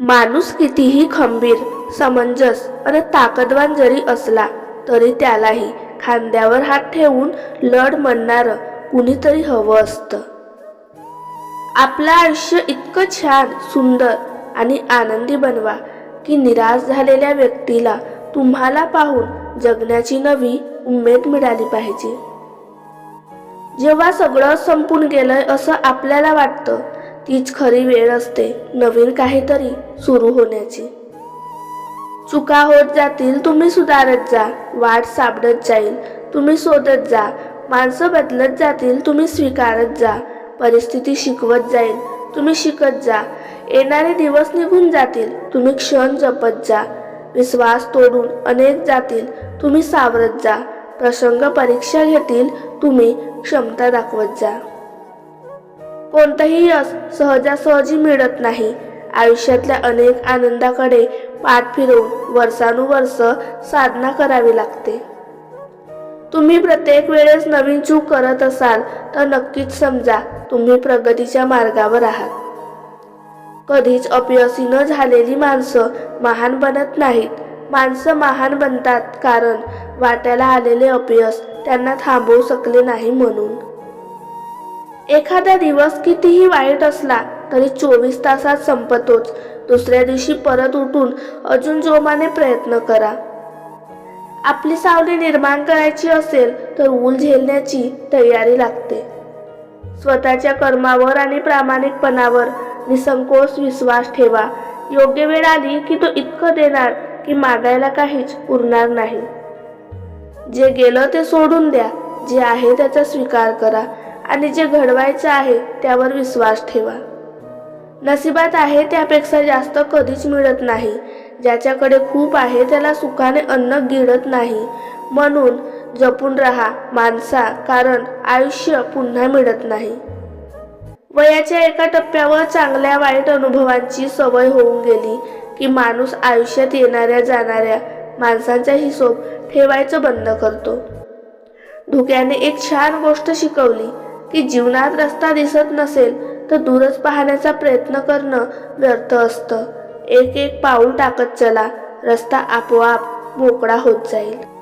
माणूस कितीही खंबीर समंजस आणि ताकदवान जरी असला तरी त्यालाही खांद्यावर हात ठेवून लढ म्हणणारं कुणीतरी हवं असतं. आपलं आयुष्य इतकं छान सुंदर आणि आनंदी बनवा की निराश झालेल्या व्यक्तीला तुम्हाला पाहून जगण्याची नवी उमेद मिळाली पाहिजे. जेव्हा सगळं संपून गेलंय असं आपल्याला वाटतं तीच खरी वेळ असते नवीन काहीतरी सुरू होण्याची. चुका होत जातील तुम्ही सुधारत जा. वाट सापडत जाईल तुम्ही शोधत जा. माणसं बदलत जातील तुम्ही स्वीकारत जा. परिस्थिती शिकवत जाईल तुम्ही शिकत जा. येणारे दिवस निघून जातील तुम्ही क्षण जपत जा. विश्वास तोडून अनेक जातील तुम्ही सावरत जा. प्रसंग परीक्षा घेतील तुम्ही क्षमता दाखवत जा. कोणतंही यश सहजासहजी मिळत नाही. आयुष्यातल्या अनेक आनंदाकडे पाठ फिरवून वर्षानुवर्ष साधना करावी लागते. तुम्ही प्रत्येक वेळेस नवीन चूक करत असाल तर नक्कीच समजा तुम्ही प्रगतीच्या मार्गावर आहात. कधीच अपयशी न झालेली माणसं महान बनत नाहीत. माणसं महान बनतात कारण वाट्याला आलेले अपयश त्यांना थांबवू शकले नाही म्हणून. एखादा दिवस कितीही वाईट असला तरी चोवीस तासात संपतोच. दुसऱ्या दिवशी परत उठून अजून जोमाने प्रयत्न करा. आपली सावली निर्माण करायची असेल तर ऊल झेलण्याची तयारी लागते. स्वतःच्या कर्मावर आणि प्रामाणिकपणावर निसंकोच विश्वास ठेवा. योग्य वेळ आली की तो इतकं देणार की मागायला काहीच उरणार नाही. जे गेलं ते सोडून द्या. जे आहे त्याचा स्वीकार करा. आणि जे घडवायचं आहे त्यावर विश्वास ठेवा. नशिबात आहे त्यापेक्षा जास्त कधीच मिळत नाही. ज्याच्याकडे खूप आहे त्याला सुखाने अन्न गिळत नाही. म्हणून जपून राहा माणसा कारण आयुष्य पुन्हा मिळत नाही. वयाच्या एका टप्प्यावर चांगल्या वाईट अनुभवांची सवय होऊन गेली की माणूस आयुष्यात येणाऱ्या जाणाऱ्या माणसांचा हिशोब ठेवायचं बंद करतो. धुक्याने एक छान गोष्ट शिकवली की जीवनात रस्ता दिसत नसेल तर दूरच पाहण्याचा प्रयत्न करणं व्यर्थ असतं. एक एक पाऊल टाकत चला. रस्ता आपोआप मोकळा होत जाईल.